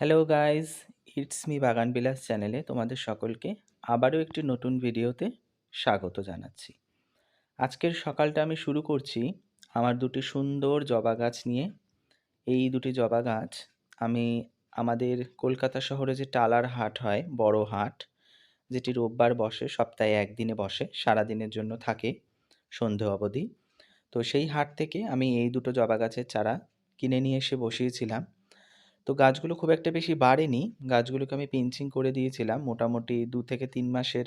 Hello guys it's me বাগান বিলাস চ্যানেলে তোমাদের সকলকে আবারও একটি নতুন ভিডিওতে স্বাগত জানাচ্ছি। আজকের সকালটা আমি শুরু করছি আমার দুটি সুন্দর জবা গাছ নিয়ে। এই দুটি জবা গাছ আমি আমাদের কলকাতা শহরে যে টালার হাট হয়, বড় হাট, যেটি রোববার বসে, সপ্তাহে একদিনে বসে সারা দিনের জন্য থাকে, সন্ধে অবধি। তো সেই হাট থেকে আমি এই দুটো জবা গাছের চারা কিনে নিয়ে এসে বসিয়েছিলাম। তো গাছগুলো খুব একটা বেশি বাড়েনি। গাছগুলোকে আমি পিঞ্চিং করে দিয়েছিলাম। মোটামুটি দু থেকে তিন মাসের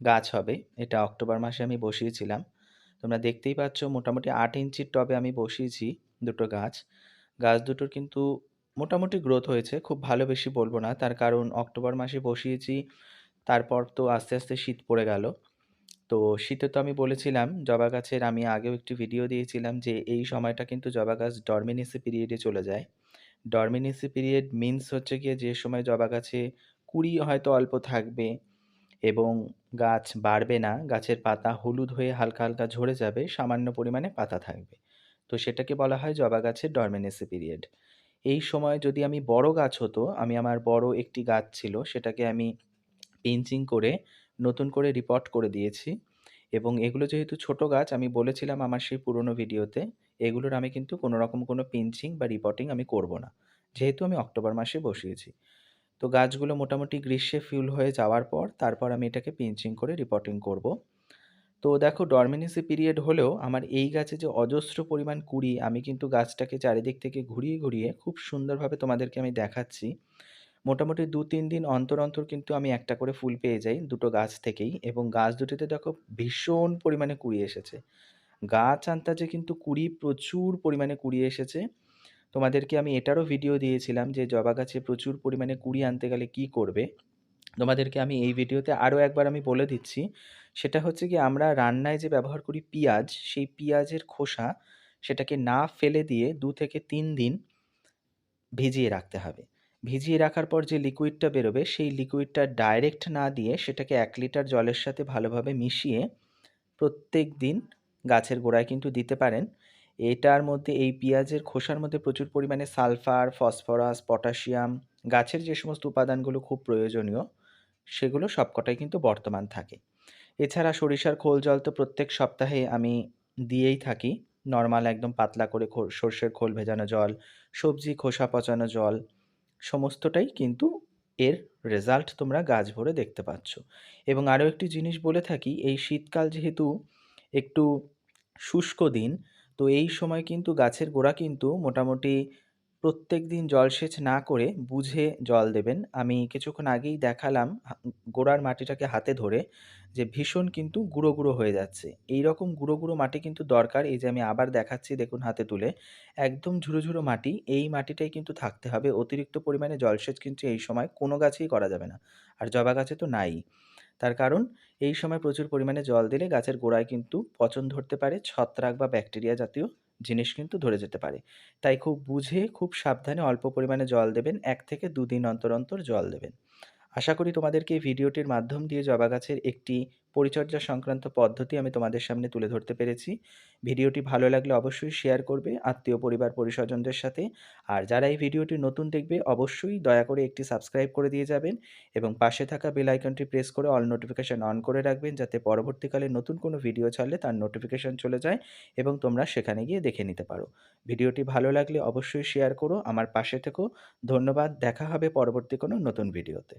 গাছ হবে। এটা অক্টোবর মাসে আমি বসিয়েছিলাম। তোমরা দেখতেই পাচ্ছ মোটামুটি আট ইঞ্চির টবে আমি বসিয়েছি দুটো গাছ। গাছ দুটোর কিন্তু মোটামুটি গ্রোথ হয়েছে, খুব ভালো বেশি বলব না। তার কারণ অক্টোবর মাসে বসিয়েছি, তারপর তো আস্তে আস্তে শীত পড়ে গেল। তো শীতে তো আমি বলেছিলাম, জবা গাছের আমি আগেও একটি ভিডিও দিয়েছিলাম যে এই সময়টা কিন্তু জবা গাছ ডরমিনেসি পিরিয়ডে চলে যায়। ডরমিনেসি পিরিয়ড মিন্স হচ্ছে গিয়ে যে সময় জবা গাছে কুড়ি হয়তো অল্প থাকবে এবং গাছ বাড়বে না, গাছের পাতা হলুদ হয়ে হালকা হালকা ঝরে যাবে, সামান্য পরিমাণে পাতা থাকবে। তো সেটাকে বলা হয় জবা গাছের ডরমিনেসি পিরিয়ড এই সময় যদি আমি বড় গাছ হতো, আমি আমার বড় একটি গাছ ছিল, সেটাকে আমি পিঞ্চিং করে নতুন করে রিপোর্ট করে দিয়েছি। এবং এগুলো যেহেতু ছোট গাছ, আমি বলেছিলাম আমার সেই পুরনো ভিডিওতে, এগুলোর আমি কিন্তু কোনো রকম কোনো পিঞ্চিং বা রিপোর্টিং আমি করব না। যেহেতু আমি অক্টোবর মাসে বসিয়েছি। তো গাছগুলো মোটামুটি গ্রীষ্মে ফিউল হয়ে যাওয়ার পর, তারপর আমি এটাকে পিঞ্চিং করে রিপোর্টিং করব। তো দেখো ডরমিনেসি পিরিয়ড হলেও আমার এই গাছে যে অজস্র পরিমাণ কুড়ি, আমি কিন্তু গাছটাকে চারিদিক থেকে ঘুরিয়ে ঘুরিয়ে খুব সুন্দরভাবে তোমাদেরকে আমি দেখাচ্ছি। মোটামুটি দু, তিন দিন অন্তর অন্তর কিন্তু আমি একটা করে ফুল পেয়ে যাই দুটো গাছ থেকেই এবং গাছ দুটিতে দেখো ভীষণ পরিমাণে কুড়ি এসেছে। গাছ আনতাজে কিন্তু কুড়ি প্রচুর পরিমাণে কুড়ি এসেছে। তোমাদেরকে আমি এটারও ভিডিও দিয়েছিলাম যে জবা গাছে প্রচুর পরিমাণে কুড়ি আনতে গেলে কি করবে? তোমাদেরকে আমি এই ভিডিওতে আরও একবার আমি বলে দিচ্ছি। সেটা হচ্ছে কি আমরা রান্নায় যে ব্যবহার করি পেঁয়াজ, সেই পেঁয়াজের খোসা সেটাকে না ফেলে দিয়ে দু থেকে তিন দিন ভিজিয়ে রাখতে হবে। ভিজিয়ে রাখার পর যে লিকুইডটা বেরোবে, সেই লিকুইডটা ডাইরেক্ট না দিয়ে সেটাকে এক লিটার জলের সাথে ভালোভাবে মিশিয়ে প্রত্যেক দিন গাছের গোড়ায় কিন্তু দিতে পারেন। এটার মধ্যে, এই পেঁয়াজের খোসার মধ্যে প্রচুর পরিমাণে সালফার, ফসফরাস, পটাশিয়াম, গাছের যে সমস্ত উপাদানগুলো খুব প্রয়োজনীয়, সেগুলো সবকটাই কিন্তু বর্তমান থাকে। এছাড়া সরিষার খোল জল তো প্রত্যেক সপ্তাহে আমি দিয়েই থাকি। নর্মাল একদম পাতলা করে সর্ষের খোল ভেজানো জল, সবজি খোসা পচানো জল সমস্তটাই কিন্তু এর রেজাল্ট তোমরা গাছ ভরে দেখতে পাচ্ছ। এবং আরও একটি জিনিস বলে থাকি, এই শীতকাল যেহেতু একটু শুষ্ক দিন, তো এই সময় কিন্তু গাছের গোড়া কিন্তু মোটামুটি প্রত্যেক দিন জলসেচ না করে বুঝে জল দেবেন। আমি কিছুক্ষণ আগেই দেখালাম গোড়ার মাটিটাকে হাতে ধরে যে ভীষণ কিন্তু গুঁড়ো গুঁড়ো হয়ে যাচ্ছে। এই রকম গুঁড়ো গুঁড়ো মাটি কিন্তু দরকার। এই যে আমি আবার দেখাচ্ছি দেখুন হাতে তুলে, একদম ঝুড়ো ঝুড়ো মাটি। এই মাটিটাই কিন্তু থাকতে হবে। অতিরিক্ত পরিমাণে জলসেচ কিন্তু এই সময় কোনো গাছেই করা যাবে না। আর জবা গাছে তো নাই। তার কারণ, এই সময় প্রচুর পরিমাণে জল দিলে গাছের গোড়ায় কিন্তু পচন ধরতে পারে। ছত্রাক বা ব্যাকটেরিয়া জাতীয় জিনিস কিন্তু ধরে যেতে পারে। তাই খুব বুঝে, খুব সাবধানে অল্প পরিমাণে জল দেবেন, এক থেকে দুদিন অন্তর অন্তর জল দেবেন। আশা করি তোমাদেরকে ভিডিওটির মাধ্যম দিয়ে জবা গাছের একটি পরিচর্যা সংক্রান্ত পদ্ধতি আমি তোমাদের সামনে তুলে ধরতে পেরেছি। ভিডিওটি ভালো লাগলে অবশ্যই শেয়ার করবে আত্মীয় পরিবার পরিস্বজনদের সাথে। আর যারা এই ভিডিওটি নতুন দেখবে, অবশ্যই দয়া করে একটি সাবস্ক্রাইব করে দিয়ে যাবেন এবং পাশে থাকা বেল আইকনটি প্রেস করে অল নোটিফিকেশান অন করে রাখবেন যাতে পরবর্তীকালে নতুন কোনো ভিডিও ছাড়লে তার নোটিফিকেশান চলে যায় এবং তোমরা সেখানে গিয়ে দেখে নিতে পারো। ভিডিওটি ভালো লাগলে অবশ্যই শেয়ার করো, আমার পাশে থেকো। ধন্যবাদ, দেখা হবে পরবর্তী কোনো নতুন ভিডিওতে